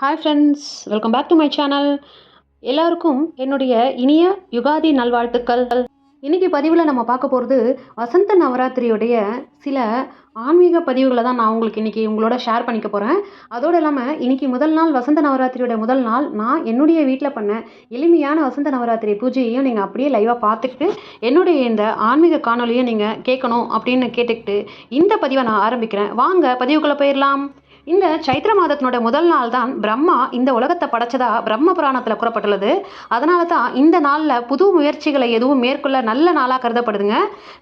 Hi friends welcome back to my channel எல்லாருக்கும் என்னுடைய இனிய யுகாதி நல்வாழ்த்துக்கள். இன்னைக்கு பதிவில் நம்ம பார்க்க போகிறது வசந்த நவராத்திரியுடைய சில ஆன்மீக பதிவுகளை தான் நான் உங்களுக்கு இன்றைக்கி உங்களோட ஷேர் பண்ணிக்க போகிறேன் அதோடு இல்லாமல் இன்னைக்கு முதல் நாள் வசந்த நவராத்திரியோட முதல் நாள். நான் என்னுடைய வீட்டில் பண்ண எளிமையான வசந்த நவராத்திரி பூஜையையும் நீங்கள் அப்படியே லைவாக பார்த்துக்கிட்டு என்னுடைய இந்த ஆன்மீக காணொலியை நீங்கள் கேட்கணும் அப்படின்னு கேட்டுக்கிட்டு இந்த பதிவை நான் ஆரம்பிக்கிறேன். வாங்க பதிவுக்குள்ளே போயிடலாம். இந்த சைத்திர மாதத்தினோட முதல் நாள் தான் பிரம்மா இந்த உலகத்தை படைச்சதா பிரம்ம புராணத்தில் கூறப்பட்டுள்ளது. அதனால தான் இந்த நாளில் புது முயற்சிகளை எதுவும் மேற்கொள்ள நல்ல நாளாக கருதப்படுதுங்க.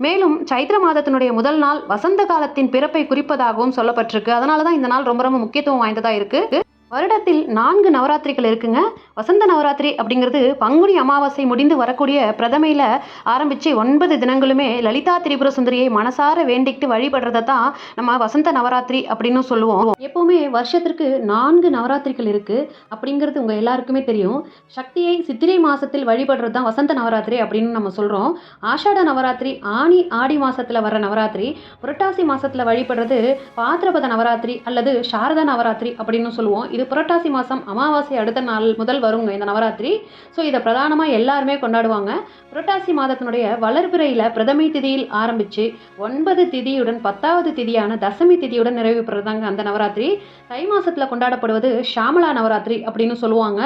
மேலும் சைத்திர மாதத்தினுடைய முதல் நாள் வசந்த காலத்தின் பிறப்பை குறிப்பதாகவும் சொல்லப்பட்டிருக்கு. அதனால தான் இந்த நாள் ரொம்ப ரொம்ப முக்கியத்துவம் வாய்ந்ததாக இருக்குது வருடத்தில் நான்கு நவராத்திரிகள் இருக்குங்க. வசந்த நவராத்திரி அப்படிங்கிறது பங்குனி அமாவாசை முடிந்து வரக்கூடிய பிரதமையில் ஆரம்பித்து ஒன்பது தினங்களுமே லலிதா திரிபுர சுந்தரியை மனசார வேண்டிக்கிட்டு வழிபடுறத தான் நம்ம வசந்த நவராத்திரி அப்படின்னு சொல்லுவோம். எப்போவுமே வருஷத்திற்கு நான்கு நவராத்திரிகள் இருக்குது அப்படிங்கிறது உங்கள் எல்லாருக்குமே தெரியும். சக்தியை சித்திரை மாதத்தில் வழிபடுறது தான் வசந்த நவராத்திரி அப்படின்னு நம்ம சொல்கிறோம் ஆஷாட நவராத்திரி ஆணி ஆடி மாதத்தில் வர நவராத்திரி புரட்டாசி மாதத்தில் வழிபடுறது பாத்திரபத நவராத்திரி அல்லது சாரதா நவராத்திரி அப்படின்னு சொல்லுவோம். இது புரட்டாசி மாதம் அமாவாசை அடுத்த நாள் முதல் வருங்க இந்த நவராத்திரி. ஸோ இதை பிரதானமாக எல்லாருமே கொண்டாடுவாங்க. புரட்டாசி மாதத்தினுடைய வளர்பிறையில் பிரதமை திதியில் ஆரம்பித்து ஒன்பது திதியுடன் பத்தாவது திதியான தசமி திதியுடன் நிறைவு பெறுறதாங்க அந்த நவராத்திரி. தை மாதத்தில் கொண்டாடப்படுவது ஷாமலா நவராத்திரி அப்படின்னு சொல்லுவாங்க.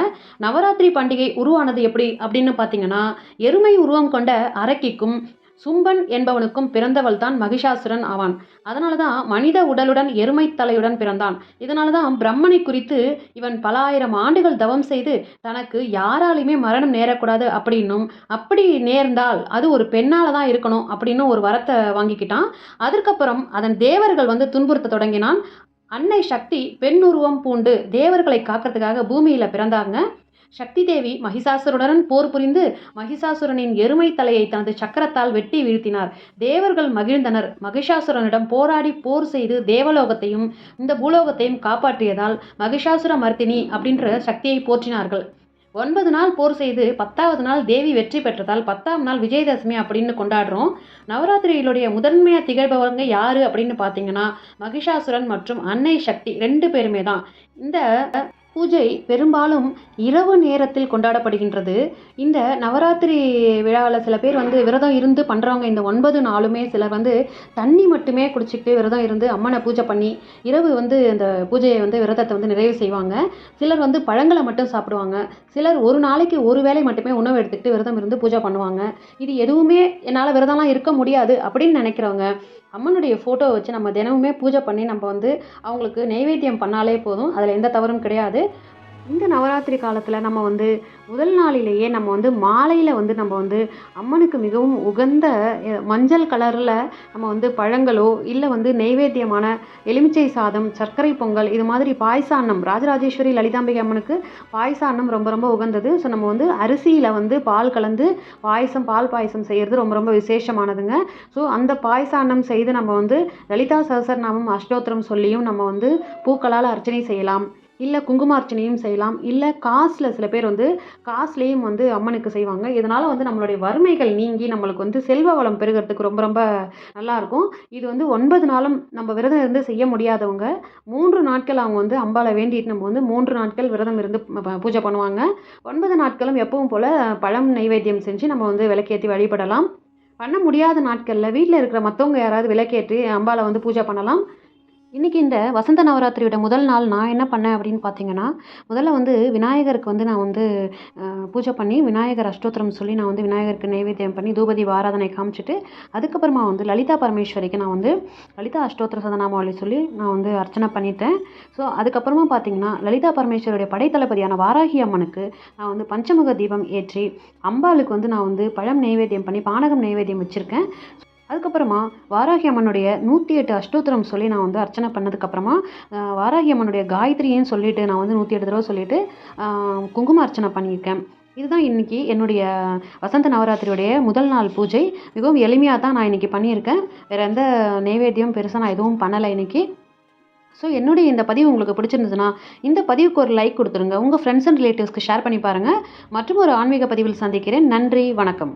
நவராத்திரி பண்டிகை உருவானது எப்படி அப்படின்னு பார்த்தீங்கன்னா எருமை உருவம் கொண்ட அரக்கிக்கும் சும்பன் என்பவனுக்கும் பிறந்தவள் தான் மகிஷாசுரன் ஆவான். அதனால தான் மனித உடலுடன் எருமை தலையுடன் பிறந்தான். இதனால தான் பிரம்மனை குறித்து இவன் பல ஆயிரம் ஆண்டுகள் தவம் செய்து தனக்கு யாராலையுமே மரணம் நேரக்கூடாது அப்படின்னும் அப்படி நேர்ந்தால் அது ஒரு பெண்ணால தான் இருக்கணும் அப்படின்னு ஒரு வரத்தை வாங்கிக்கிட்டான். அதற்கப்புறம் அதன் தேவர்கள் வந்து துன்புறுத்த தொடங்கினான். அன்னை சக்தி பெண் உருவம் பூண்டு தேவர்களை காக்கிறதுக்காக பூமியில் பிறந்தாங்க. சக்தி தேவி மகிஷாசுரனுடன் போர் புரிந்து மகிஷாசுரனின் எருமை தலையை தனது சக்கரத்தால் வெட்டி வீழ்த்தினார். தேவர்கள் மகிழ்ந்தனர். மகிஷாசுரனிடம் போராடி போர் செய்து தேவலோகத்தையும் இந்த பூலோகத்தையும் காப்பாற்றியதால் மகிஷாசுர மர்த்தினி அப்படின்ற சக்தியை போற்றினார்கள். ஒன்பது நாள் போர் செய்து பத்தாவது நாள் தேவி வெற்றி பெற்றதால் பத்தாம் நாள் விஜயதசமி அப்படின்னு கொண்டாடுறோம். நவராத்திரியிலுடைய முதன்மையாக திகழ்பவங்க யார் அப்படின்னு பார்த்தீங்கன்னா மகிஷாசுரன் மற்றும் அன்னை சக்தி ரெண்டு பேருமே தான். இந்த பூஜை பெரும்பாலும் இரவு நேரத்தில் கொண்டாடப்படுகின்றது. இந்த நவராத்திரி விழாவில் சில பேர் வந்து விரதம் இருந்து பண்ணுறவங்க இந்த ஒன்பது நாளுமே சிலர் வந்து தண்ணி மட்டுமே குடிச்சிக்கிட்டு விரதம் இருந்து அம்மனை பூஜை பண்ணி இரவு வந்து அந்த பூஜையை வந்து விரதத்தை வந்து நிறைவு செய்வாங்க. சிலர் வந்து பழங்களை மட்டும் சாப்பிடுவாங்க. சிலர் ஒரு நாளைக்கு ஒரு வேளை மட்டுமே உணவு எடுத்துக்கிட்டு விரதம் இருந்து பூஜை பண்ணுவாங்க. இது எதுவுமே என்னால் விரதம்லாம் இருக்க முடியாது அப்படின்னு நினைக்கிறவங்க. அம்மனுடைய ஃபோட்டோவை வச்சு நம்ம தினமுமே பூஜை பண்ணி நம்ம வந்து அவங்களுக்கு நைவேத்தியம் பண்ணாலே போதும். அதில் எந்த தவறும் கிடையாது. இந்த நவராத்திரி காலத்தில் நம்ம வந்து முதல் நாளிலேயே நம்ம வந்து மாலையில் வந்து நம்ம வந்து அம்மனுக்கு மிகவும் உகந்த மஞ்சள் கலரில் நம்ம வந்து பழங்களோ இல்லை வந்து நெய்வேத்தியமான எலுமிச்சை சாதம் சர்க்கரை பொங்கல் இது மாதிரி பாயசான்னம் ராஜராஜேஸ்வரி லலிதாம்பிகை அம்மனுக்கு பாயசான்னம் ரொம்ப ரொம்ப உகந்தது. ஸோ நம்ம வந்து அரிசியில் வந்து பால் கலந்து பாயசம் பால் பாயசம் செய்கிறது ரொம்ப ரொம்ப விசேஷமானதுங்க. ஸோ அந்த பாயசான்னம் செய்து நம்ம வந்து லலிதா சகசரநாமம் அஷ்டோத்திரம் சொல்லியும் நம்ம வந்து பூக்களால் அர்ச்சனை செய்யலாம். இல்லை குங்குமார்ச்சனையும் செய்யலாம். இல்லை காசில் சில பேர் வந்து காசுலேயும் வந்து அம்மனுக்கு செய்வாங்க. இதனால் வந்து நம்மளுடைய வறுமைகள் நீங்கி நம்மளுக்கு வந்து செல்வ வளம் பெருகிறதுக்கு ரொம்ப ரொம்ப நல்லாயிருக்கும் இது வந்து ஒன்பது நாளும் நம்ம விரதம் இருந்து செய்ய முடியாதவங்க மூன்று நாட்கள் அவங்க வந்து அம்பாவை வேண்டிட்டு நம்ம வந்து மூன்று நாட்கள் விரதம் இருந்து ப- பூஜை பண்ணுவாங்க. ஒன்பது நாட்களும் எப்பவும் போல் பழம் நைவேத்தியம் செஞ்சு நம்ம வந்து விளக்கேற்றி வழிபடலாம். பண்ண முடியாத நாட்களில் வீட்டில் இருக்கிற மற்றவங்க யாராவது விளக்கேற்றி அம்பாவை வந்து பூஜை பண்ணலாம். இன்றைக்கி இந்த வசந்த நவராத்திரியோட முதல் நாள் நான் என்ன பண்ணேன் அப்படின்னு பார்த்தீங்கன்னா முதல்ல வந்து விநாயகருக்கு வந்து நான் வந்து பூஜை பண்ணி விநாயகர் அஷ்டோத்திரம் சொல்லி நான் வந்து விநாயகருக்கு நைவேத்தியம் பண்ணி தூபதி ஆராதனை காமிச்சிட்டு அதுக்கப்புறமா வந்து லலிதா பரமேஸ்வரிக்கு நான் வந்து லலிதா அஷ்டோத்திர சதனாமாவளி சொல்லி நான் வந்து அர்ச்சனை பண்ணிட்டேன். ஸோ அதுக்கப்புறமா பார்த்தீங்கன்னா லலிதா பரமேஸ்வரியுடைய படைத்தளபதியான வாராகி அம்மனுக்கு நான் வந்து பஞ்சமுக தீபம் ஏற்றி அம்பாளுக்கு வந்து நான் வந்து பழம் நைவேத்தியம் பண்ணி பானகம் நைவேத்தியம் வச்சுருக்கேன். அதுக்கப்புறமா வாராகி அம்மனுடைய நூற்றி எட்டு அஷ்டோத்திரம் சொல்லி நான் வந்து அர்ச்சனை பண்ணதுக்கப்புறமா வாராகி அம்மனுடைய காயத்ரின்னு சொல்லிட்டு நான் வந்து நூற்றி எட்டு தடவை சொல்லிட்டு குங்கும அர்ச்சனை பண்ணியிருக்கேன். இதுதான் இன்னைக்கு என்னுடைய வசந்த நவராத்திரியுடைய முதல் நாள் பூஜை. மிகவும் எளிமையாக தான் நான் இன்னைக்கு பண்ணியிருக்கேன். வேறு எந்த நைவேத்தியம் பெருசாக நான் எதுவும் பண்ணலை இன்னைக்கு. ஸோ என்னுடைய இந்த பதிவு உங்களுக்கு பிடிச்சிருந்ததுன்னா இந்த பதிவுக்கு ஒரு லைக் கொடுத்துருங்க. உங்கள் ஃப்ரெண்ட்ஸ் அண்ட் ரிலேட்டிவ்ஸ்க்கு ஷேர் பண்ணி பாருங்கள் மற்றும் ஒரு ஆன்மீக பதிவில் சந்திக்கிறேன். நன்றி வணக்கம்.